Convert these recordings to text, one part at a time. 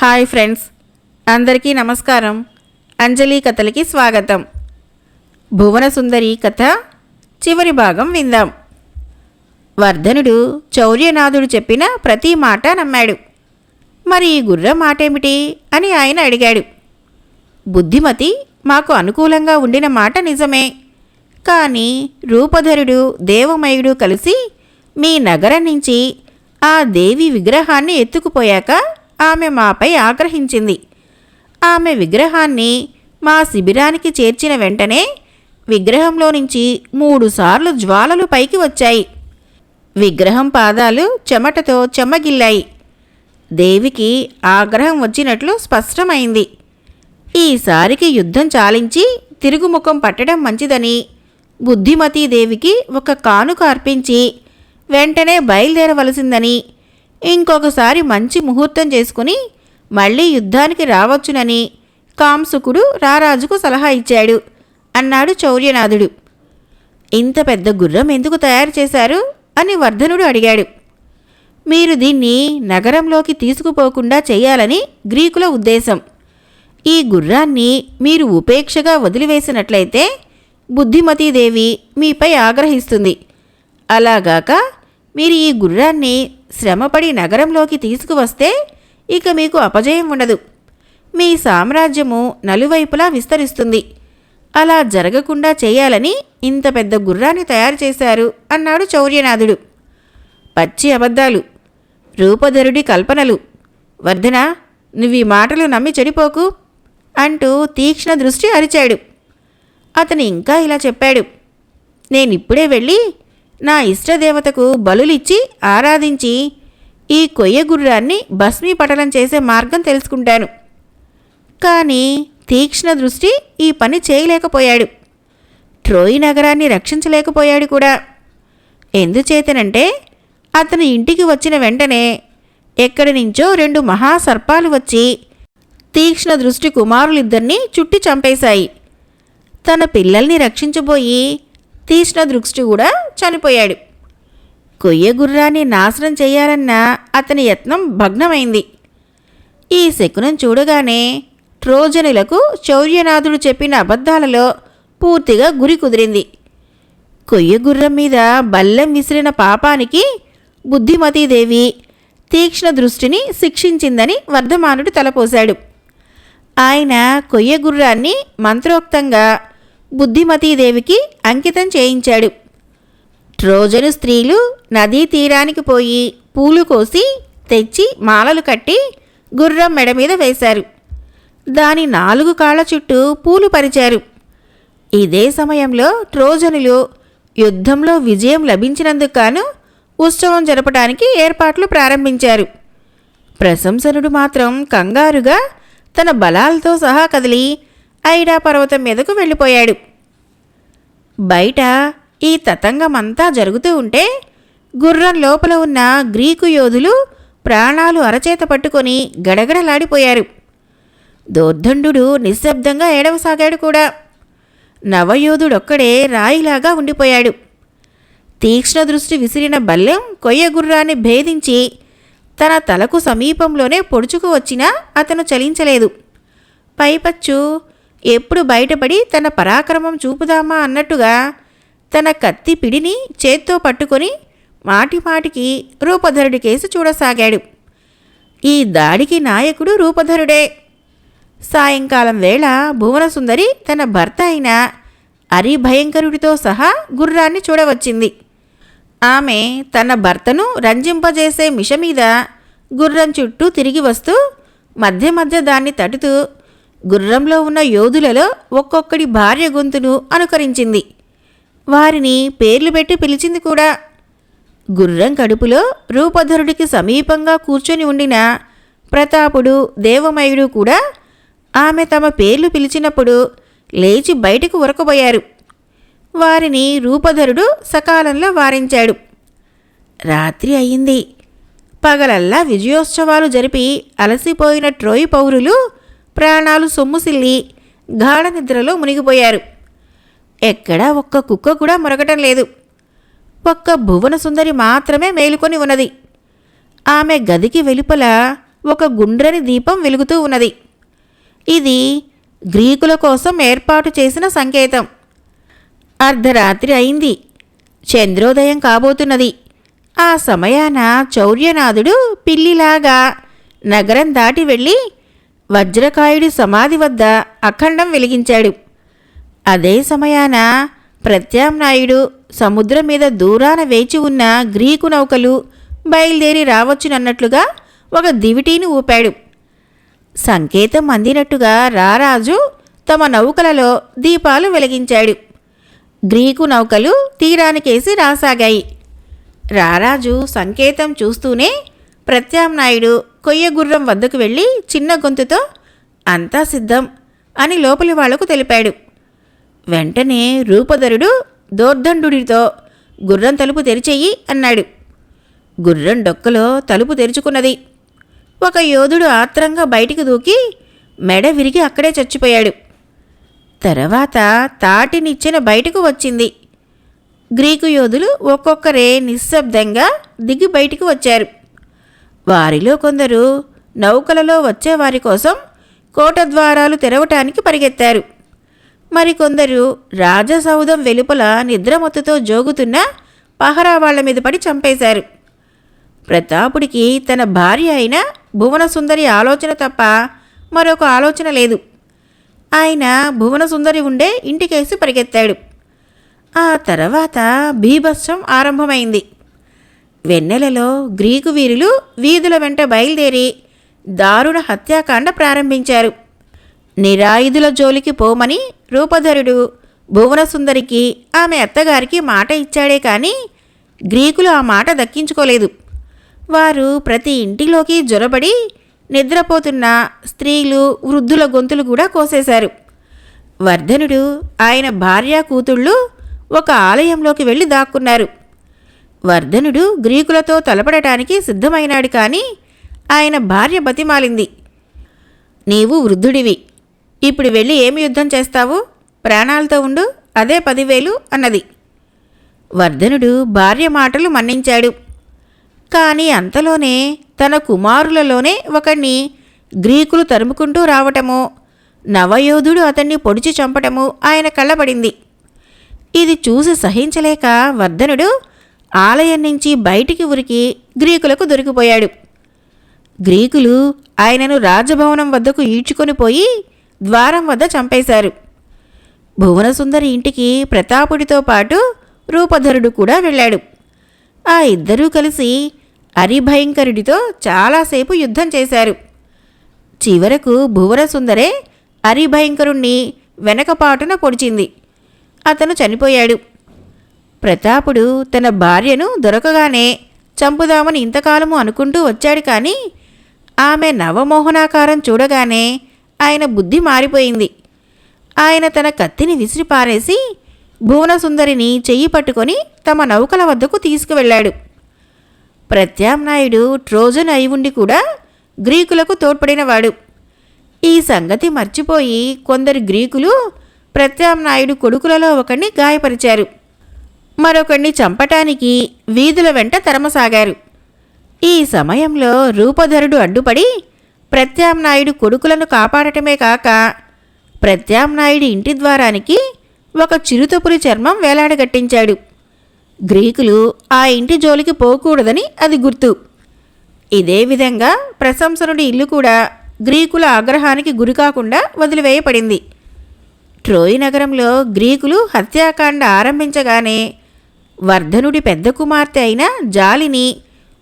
Hi friends అందరికీ నమస్కారం. అంజలి కథలకి స్వాగతం. భువన సుందరి కథ చివరి భాగం విందాం. వర్ధనుడు చౌర్యనాథుడు చెప్పిన ప్రతి మాట నమ్మాడు. మరి ఈ గుర్ర మాటేమిటి అని ఆయన అడిగాడు. బుద్ధిమతి మాకు అనుకూలంగా ఉండిన మాట నిజమే. కానీ రూపధరుడు దేవమయుడు కలిసి మీ నగరం నుంచి ఆ దేవి విగ్రహాన్ని ఎత్తుకుపోయాక ఆమె మాపై ఆగ్రహించింది. ఆమె విగ్రహాన్ని మా శిబిరానికి చేర్చిన వెంటనే విగ్రహంలో నుంచి మూడుసార్లు జ్వాలలు పైకి వచ్చాయి. విగ్రహం పాదాలు చెమటతో చెమ్మగిల్లాయి దేవికి ఆగ్రహం వచ్చినట్లు స్పష్టమైంది. ఈసారికి యుద్ధం చాలించి తిరుగుముఖం పట్టడం మంచిదని బుద్ధిమతీ దేవికి ఒక కానుక అర్పించి వెంటనే బయలుదేరవలసిందని ఇంకొకసారి మంచి ముహూర్తం చేసుకుని మళ్ళీ యుద్ధానికి రావచ్చునని కాంసుకుడు రారాజుకు సలహా ఇచ్చాడు అన్నాడు చౌర్యనాథుడు. ఇంత పెద్ద గుర్రం ఎందుకు తయారు చేశారు? అని వర్ధనుడు అడిగాడు. మీరు దీన్ని నగరంలోకి తీసుకుపోకుండా చేయాలని గ్రీకుల ఉద్దేశం. ఈ గుర్రాన్ని మీరు ఉపేక్షగా వదిలివేసినట్లయితే బుద్ధిమతీదేవి మీపై ఆగ్రహిస్తుంది. అలాగాక మీరు ఈ గుర్రాన్ని శ్రమపడి నగరంలోకి తీసుకువస్తే ఇక మీకు అపజయం ఉండదు. మీ సామ్రాజ్యము నలువైపులా విస్తరిస్తుంది. అలా జరగకుండా చేయాలని ఇంత పెద్ద గుర్రాన్ని తయారు చేశారు అన్నాడు చౌర్యనాథుడు. పచ్చి అబద్ధాలు రూపధరుడి కల్పనలు వర్ధన నువ్వీ మాటలు నమ్మి చెడిపోకు అంటూ తీక్ష్ణ దృష్టి అరిచాడు. అతను ఇంకా ఇలా చెప్పాడు నేనిప్పుడే వెళ్ళి నా ఇష్టదేవతకు బలులిచ్చి ఆరాధించి ఈ కొయ్య గుర్రాన్ని భస్మీపటలం చేసే మార్గం తెలుసుకుంటాను. కానీ తీక్ష్ణ దృష్టి ఈ పని చేయలేకపోయాడు. ట్రోయ్ నగరాన్ని రక్షించలేకపోయాడు కూడా. ఎందుచేతనంటే అతను ఇంటికి వచ్చిన వెంటనే ఎక్కడి నుంచో రెండు మహాసర్పాలు వచ్చి తీక్ష్ణ దృష్టి కుమారులిద్దరినీ చుట్టి చంపేశాయి. తన పిల్లల్ని రక్షించబోయి తీసిన దృష్టి కూడా చనిపోయాడు. కొయ్య గుర్రాన్ని నాశనం చేయాలన్న అతని యత్నం భగ్నమైంది. ఈ శకునం చూడగానే ట్రోజనులకు శౌర్యనాథుడు చెప్పిన అబద్ధాలలో పూర్తిగా గురి కుదిరింది. కొయ్య గుర్రం మీద బల్లెం విసిరిన పాపానికి బుద్ధిమతీదేవి తీక్ష్ణ దృష్టిని శిక్షించిందని వర్ధమానుడు తలపోశాడు. ఆయన కొయ్య గుర్రాన్ని మంత్రోక్తంగా బుద్ధిమతీదేవికి అంకితం చేయించాడు. ట్రోజను స్త్రీలు నదీ తీరానికి పోయి పూలు కోసి తెచ్చి మాలలు కట్టి గుర్రం మెడ మీద వేశారు. దాని నాలుగు కాళ్ళ చుట్టూ పూలు పరిచారు. ఇదే సమయంలో ట్రోజనులు యుద్ధంలో విజయం లభించినందుకు గాను ఉత్సవం జరపడానికి ఏర్పాట్లు ప్రారంభించారు. ప్రశంసనుడు మాత్రం కంగారుగా తన బలాలతో సహా కదిలి ఐడా పర్వతం మీదకు వెళ్ళిపోయాడు. బయట ఈ తతంగమంతా జరుగుతూ ఉంటే గుర్రం లోపల ఉన్న గ్రీకు యోధులు ప్రాణాలు అరచేత పట్టుకొని గడగడలాడిపోయారు. దోర్ధండు నిశ్శబ్దంగా ఏడవసాగాడు కూడా. నవయోధుడొక్కడే రాయిలాగా ఉండిపోయాడు. తీక్ష్ణ దృష్టి విసిరిన బల్లెం కొయ్య గుర్రాన్ని భేదించి తన తలకు సమీపంలోనే పొడుచుకు వచ్చినా అతను చలించలేదు. పైపచ్చు ఎప్పుడు బయటపడి తన పరాక్రమం చూపుదామా అన్నట్టుగా తన కత్తి పిడిని చేత్తో పట్టుకొని మాటిమాటికి రూపధరుడి కేసు చూడసాగాడు. ఈ దాడికి నాయకుడు రూపధరుడే. సాయంకాలం వేళ భువనసుందరి తన భర్త అయిన అరిభయంకరుడితో సహా గుర్రాన్ని చూడవచ్చింది. ఆమె తన భర్తను రంజింపజేసే మిష మీద గుర్రం చుట్టూ తిరిగి వస్తూ మధ్య మధ్య దాన్ని తటుతూ గుర్రంలో ఉన్న యోధులలో ఒక్కొక్కడి భార్య గొంతును అనుకరించింది. వారిని పేర్లు పెట్టి పిలిచింది కూడా. గుర్రం కడుపులో రూపధరుడికి సమీపంగా కూర్చొని ఉండిన ప్రతాపుడు దేవమయుడు కూడా ఆమె తమ పేర్లు పిలిచినప్పుడు లేచి బయటకు ఉరకబోయారు వారిని రూపధరుడు సకాలంలో వారించాడు. రాత్రి అయింది. పగలల్లా విజయోత్సవాలు జరిపి అలసిపోయిన ట్రోయ్ పౌరులు ప్రాణాలు సొమ్ముసిల్లి గాఢ నిద్రలో మునిగిపోయారు. ఎక్కడా ఒక్క కుక్క కూడా మొరగటం లేదు. ఒక్క భువన సుందరి మాత్రమే మేలుకొని ఉన్నది. ఆమె గదికి వెలుపల ఒక గుండ్రని దీపం వెలుగుతూ ఉన్నది. ఇది గ్రీకుల కోసం ఏర్పాటు చేసిన సంకేతం. అర్ధరాత్రి అయింది. చంద్రోదయం కాబోతున్నది. ఆ సమయాన చౌర్యనాథుడు పిల్లిలాగా నగరం దాటి వెళ్ళి వజ్రకాయుడి సమాధి వద్ద అఖండం వెలిగించాడు. అదే సమయాన ప్రత్యామ్నాయుడు సముద్రం మీద దూరాన వేచి ఉన్న గ్రీకు నౌకలు బయలుదేరి రావచ్చునన్నట్లుగా ఒక దివిటీని ఊపాడు. సంకేతం అందినట్టుగా రారాజు తమ నౌకలలో దీపాలు వెలిగించాడు. గ్రీకు నౌకలు తీరానికేసి రాసాగాయి. రారాజు సంకేతం చూస్తూనే ప్రత్యామ్నాయుడు కొయ్యగుర్రం వద్దకు వెళ్ళి చిన్న గొంతుతో అంతా సిద్ధం అని లోపలి వాళ్ళకు తెలిపాడు. వెంటనే రూపధరుడు దోర్దండుడితో గుర్రం తలుపు తెరిచేయి అన్నాడు. గుర్రం డొక్కలో తలుపు తెరుచుకున్నది. ఒక యోధుడు ఆత్రంగా బయటికి దూకి మెడ విరిగి అక్కడే చచ్చిపోయాడు. తర్వాత తాటినిచ్చిన బయటకు వచ్చింది. గ్రీకు యోధులు ఒక్కొక్కరే నిశ్శబ్దంగా దిగి బయటికి వచ్చారు. వారిలో కొందరు నౌకలలో వచ్చేవారి కోసం కోట ద్వారాలు తెరవటానికి పరిగెత్తారు. మరికొందరు రాజసౌధం వెలుపల నిద్రమత్తుతో జోగుతున్న పహరా వాళ్ళ మీద పడి చంపేశారు. ప్రతాపుడికి తన భార్య అయిన భువనసుందరి ఆలోచన తప్ప మరొక ఆలోచన లేదు. ఆయన భువనసుందరి ఉండే ఇంటికేసి పరిగెత్తాడు. ఆ తర్వాత బీభత్సం ఆరంభమైంది. వెన్నెలలో గ్రీకు వీరులు వీధుల వెంట బయలుదేరి దారుణ హత్యాకాండ ప్రారంభించారు. నిరాయుధుల జోలికి పోమని రూపధరుడు భువనసుందరికి ఆమె అత్తగారికి మాట ఇచ్చాడే కానీ గ్రీకులు ఆ మాట దక్కించుకోలేదు. వారు ప్రతి ఇంటిలోకి జొరబడి నిద్రపోతున్న స్త్రీలు వృద్ధుల గొంతులు కూడా కోసేశారు. వర్ధనుడు ఆయన భార్య కూతుళ్ళు ఒక ఆలయంలోకి వెళ్ళి దాక్కున్నారు. వర్ధనుడు గ్రీకులతో తలపడటానికి సిద్ధమైనాడు కానీ ఆయన భార్య బతిమాలింది. నీవు వృద్ధుడివి. ఇప్పుడు వెళ్ళి ఏమి యుద్ధం చేస్తావు? ప్రాణాలతో ఉండు అదే పదివేలు అన్నది. వర్ధనుడు భార్య మాటలు మన్నించాడు. కానీ అంతలోనే తన కుమారులలోనే ఒకణ్ణి గ్రీకులు తరుముకుంటూ రావటము నవయోధుడు అతన్ని పొడిచి చంపటము ఆయన కళ్ళబడింది. ఇది చూసి సహించలేక వర్ధనుడు ఆలయం నుంచి బయటికి ఉరికి గ్రీకులకు దొరికిపోయాడు. గ్రీకులు ఆయనను రాజభవనం వద్దకు ఈడ్చుకొని పోయి ద్వారం వద్ద చంపేశారు. భువనసుందరి ఇంటికి ప్రతాపుడితో పాటు రూపధరుడు కూడా వెళ్ళాడు. ఆ ఇద్దరూ కలిసి అరిభయంకరుడితో చాలాసేపు యుద్ధం చేశారు. చివరకు భువనసుందరే అరిభయంకరుణ్ణి వెనకపాటున పొడిచింది. అతను చనిపోయాడు. ప్రతాపుడు తన భార్యను దొరకగానే చంపుదామని ఇంతకాలము అనుకుంటూ వచ్చాడు కానీ ఆమె నవమోహనాకారం చూడగానే ఆయన బుద్ధి మారిపోయింది. ఆయన తన కత్తిని విసిరిపారేసి భువనసుందరిని చెయ్యి పట్టుకొని తమ నౌకల వద్దకు తీసుకువెళ్ళాడు. ప్రత్యామ్నాయుడు ట్రోజన్ అయి ఉండి కూడా గ్రీకులకు తోడ్పడినవాడు. ఈ సంగతి మర్చిపోయి కొందరు గ్రీకులు ప్రత్యామ్నాయుడు కొడుకులలో ఒకడిని గాయపరిచారు. మరొకడిని చంపటానికి వీధుల వెంట తరమసాగారు. ఈ సమయంలో రూపధరుడు అడ్డుపడి ప్రత్యామ్నాయుడు కొడుకులను కాపాడటమే కాక ప్రత్యామ్నాయుడి ఇంటి ద్వారానికి ఒక చిరుతపురి చర్మం వేలాడగట్టించాడు. గ్రీకులు ఆ ఇంటి జోలికి పోకూడదని అది గుర్తు. ఇదే విధంగా ప్రశంసనుడి ఇల్లు కూడా గ్రీకుల ఆగ్రహానికి గురికాకుండా వదిలివేయబడింది. ట్రోయ్ నగరంలో గ్రీకులు హత్యాకాండ ఆరంభించగానే వర్ధనుడి పెద్ద కుమార్తె అయిన జాలిని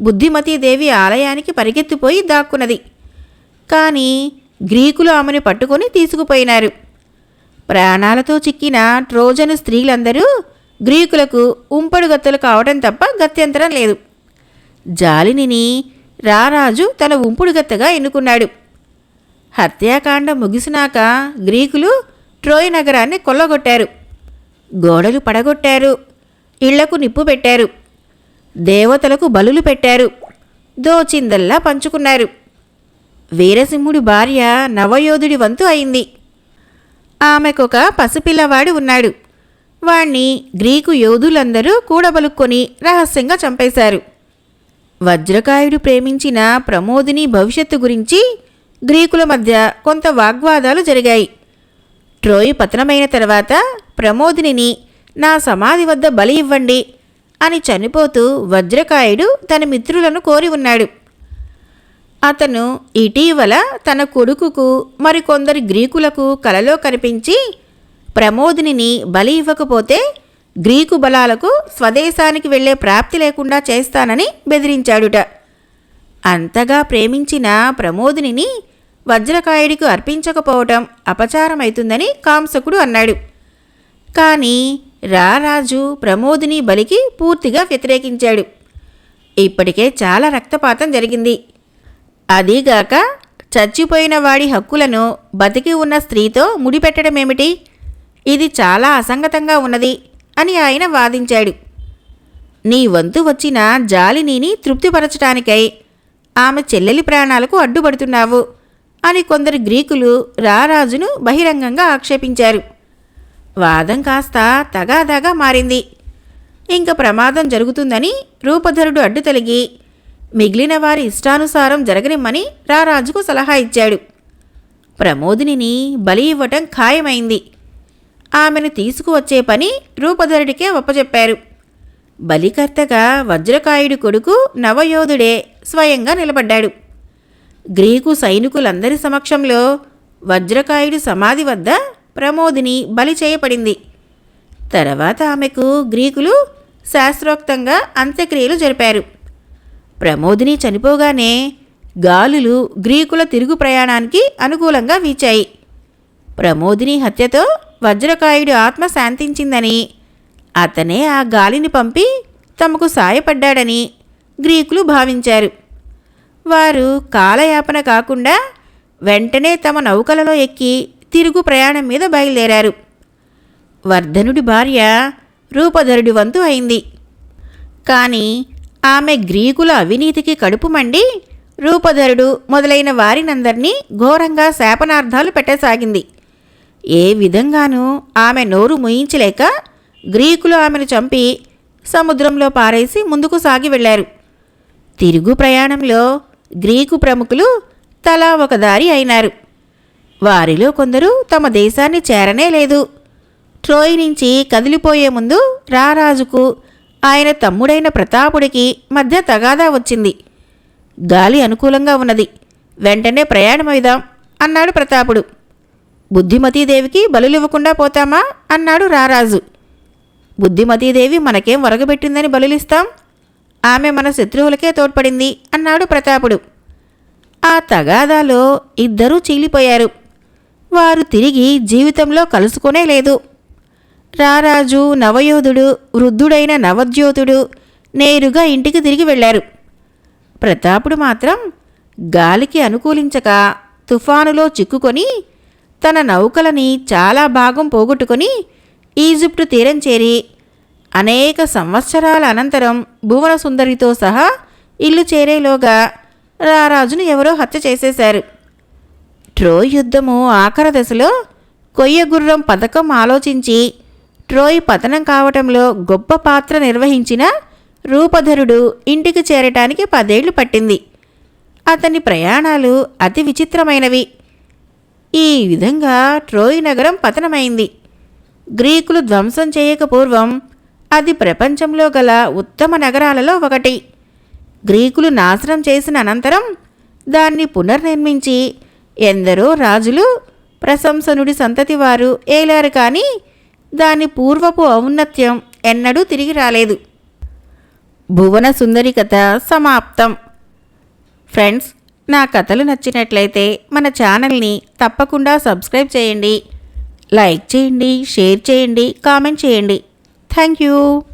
బుద్ధిమతీదేవి ఆలయానికి పరిగెత్తిపోయి దాక్కున్నది. కానీ గ్రీకులు ఆమెను పట్టుకొని తీసుకుపోయినారు. ప్రాణాలతో చిక్కిన ట్రోజను స్త్రీలందరూ గ్రీకులకు ఉంపడుగత్తలు కావటం తప్ప గత్యంతరం లేదు. జాలినిని రారాజు తన ఉంపుడుగత్తగా ఎన్నుకున్నాడు. హత్యాకాండ ముగిసినాక గ్రీకులు ట్రోయ్ నగరాన్ని కొల్లగొట్టారు. గోడలు పడగొట్టారు. ఇళ్ళకు నిప్పు పెట్టారు. దేవతలకు బలులు పెట్టారు. దోచిందల్లా పంచుకున్నారు. వీరసింహుడి భార్య నవయోధుడి వంతు అయింది. ఆమెకొక పసిపిల్లవాడు ఉన్నాడు. వాణ్ణి గ్రీకు యోధులందరూ కూడబలుక్కొని రహస్యంగా చంపేశారు. వజ్రకాయుడు ప్రేమించిన ప్రమోదిని భవిష్యత్తు గురించి గ్రీకుల మధ్య కొంత వాగ్వాదాలు జరిగాయి. ట్రోయ్ పతనమైన తర్వాత ప్రమోదిని నా సమాధి వద్ద బలి ఇవ్వండి అని చనిపోతూ వజ్రకాయుడు తన మిత్రులను కోరి ఉన్నాడు. అతను ఇటీవల తన కొడుకుకు మరికొందరు గ్రీకులకు కలలో కనిపించి ప్రమోదిని బలి ఇవ్వకపోతే గ్రీకు బలాలకు స్వదేశానికి వెళ్ళే ప్రాప్తి లేకుండా చేస్తానని బెదిరించాడుట. అంతగా ప్రేమించిన ప్రమోదిని వజ్రకాయుడికి అర్పించకపోవటం అపచారమైతుందని కాంసకుడు అన్నాడు. కానీ రారాజు ప్రమోదిని బలికి పూర్తిగా వ్యతిరేకించాడు. ఇప్పటికే చాలా రక్తపాతం జరిగింది. అదీగాక చచ్చిపోయిన వాడి హక్కులను బతికి ఉన్న స్త్రీతో ముడిపెట్టడమేమిటి? ఇది చాలా అసంగతంగా ఉన్నది అని ఆయన వాదించాడు. నీ వంతు వచ్చిన జాలినీని తృప్తిపరచటానికై ఆమె చెల్లెలి ప్రాణాలకు అడ్డుపడుతున్నావు అని కొందరు గ్రీకులు రారాజును బహిరంగంగా ఆక్షేపించారు. వాదం కాస్త తగాదాగా మారింది. ఇంక ప్రమాదం జరుగుతుందని రూపధరుడు అడ్డు తొలగి మిగిలిన వారి ఇష్టానుసారం జరగనిమ్మని రారాజుకు సలహా ఇచ్చాడు. ప్రమోదినిని బలి ఇవ్వటం ఖాయమైంది. ఆమెను తీసుకువచ్చే పని రూపధరుడికే ఒప్పచెప్పారు బలికర్తగా వజ్రకాయుడి కొడుకు నవయోధుడే స్వయంగా నిలబడ్డాడు. గ్రీకు సైనికులందరి సమక్షంలో వజ్రకాయుడి సమాధి వద్ద ప్రమోదిని బలి చేయబడింది. తర్వాత ఆమెకు గ్రీకులు శాస్త్రోక్తంగా అంత్యక్రియలు జరిపారు. ప్రమోదిని చనిపోగానే గాలులు గ్రీకుల తిరుగు ప్రయాణానికి అనుకూలంగా వీచాయి. ప్రమోదిని హత్యతో వజ్రకాయుడు ఆత్మ శాంతించిందని అతనే ఆ గాలిని పంపి తమకు సాయపడ్డాడని గ్రీకులు భావించారు. వారు కాలయాపన కాకుండా వెంటనే తమ నౌకలలో ఎక్కి తిరుగు ప్రయాణం మీద బయలుదేరారు. వర్ధనుడి భార్య రూపధరుడి వంతు అయింది. కానీ ఆమె గ్రీకుల అవినీతికి కడుపు మండి రూపధరుడు మొదలైన వారినందరినీ ఘోరంగా శాపనార్థాలు పెట్టసాగింది. ఏ విధంగానూ ఆమె నోరు ముయించలేక గ్రీకులు ఆమెను చంపి సముద్రంలో పారేసి ముందుకు సాగి వెళ్ళారు తిరుగు ప్రయాణంలో గ్రీకు ప్రముఖులు తలా ఒక దారి అయినారు. వారిలో కొందరు తమ దేశాన్ని చేరనే లేదు. ట్రోయ్ నుంచి కదిలిపోయే ముందు రారాజుకు ఆయన తమ్ముడైన ప్రతాపుడికి మధ్య తగాదా వచ్చింది. గాలి అనుకూలంగా ఉన్నది. వెంటనే ప్రయాణమైదాం అన్నాడు ప్రతాపుడు. బుద్ధిమతీదేవికి బలులివ్వకుండా పోతామా? అన్నాడు రారాజు. బుద్ధిమతీదేవి మనకేం వరగబెట్టిందని బలులిస్తాం? ఆమె మన శత్రువులకే తోడ్పడింది అన్నాడు ప్రతాపుడు. ఆ తగాదాలో ఇద్దరూ చీలిపోయారు. వారు తిరిగి జీవితంలో కలుసుకునే లేదు. రారాజు నవయోధుడు వృద్ధుడైన నవద్యోతుడు నేరుగా ఇంటికి తిరిగి వెళ్ళారు. ప్రతాపుడు మాత్రం గాలికి అనుకూలించక తుఫానులో చిక్కుకొని తన నౌకలని చాలా భాగం పోగొట్టుకొని ఈజిప్టు తీరం చేరి అనేక సంవత్సరాల అనంతరం భువన సుందరితో సహా ఇల్లు చేరేలోగా రారాజును ఎవరో హత్య చేసేశారు. ట్రోయ్ యుద్ధము ఆఖర దశలో కొయ్యగుర్రం పథకం ఆలోచించి ట్రోయ్ పతనం కావటంలో గొప్ప పాత్ర నిర్వహించిన రూపధరుడు ఇంటికి చేరటానికి పదేళ్ళు పట్టింది. అతని ప్రయాణాలు అతి విచిత్రమైనవి. ఈ విధంగా ట్రోయ్ నగరం పతనమైంది. గ్రీకులు ధ్వంసం చేయక పూర్వం అది ప్రపంచంలో గల ఉత్తమ నగరాలలో ఒకటి. గ్రీకులు నాశనం చేసిన అనంతరం దాన్ని పునర్నిర్మించి ఎందరో రాజులు ప్రశంసనుడి సంతతి వారు ఏలారు కానీ దాని పూర్వపు ఔన్నత్యం ఎన్నడూ తిరిగి రాలేదు. భువన సుందరి కథ సమాప్తం. ఫ్రెండ్స్ నా కథలు నచ్చినట్లయితే మన ఛానల్ని తప్పకుండా సబ్స్క్రైబ్ చేయండి. లైక్ చేయండి షేర్ చేయండి కామెంట్ చేయండి. Thank you.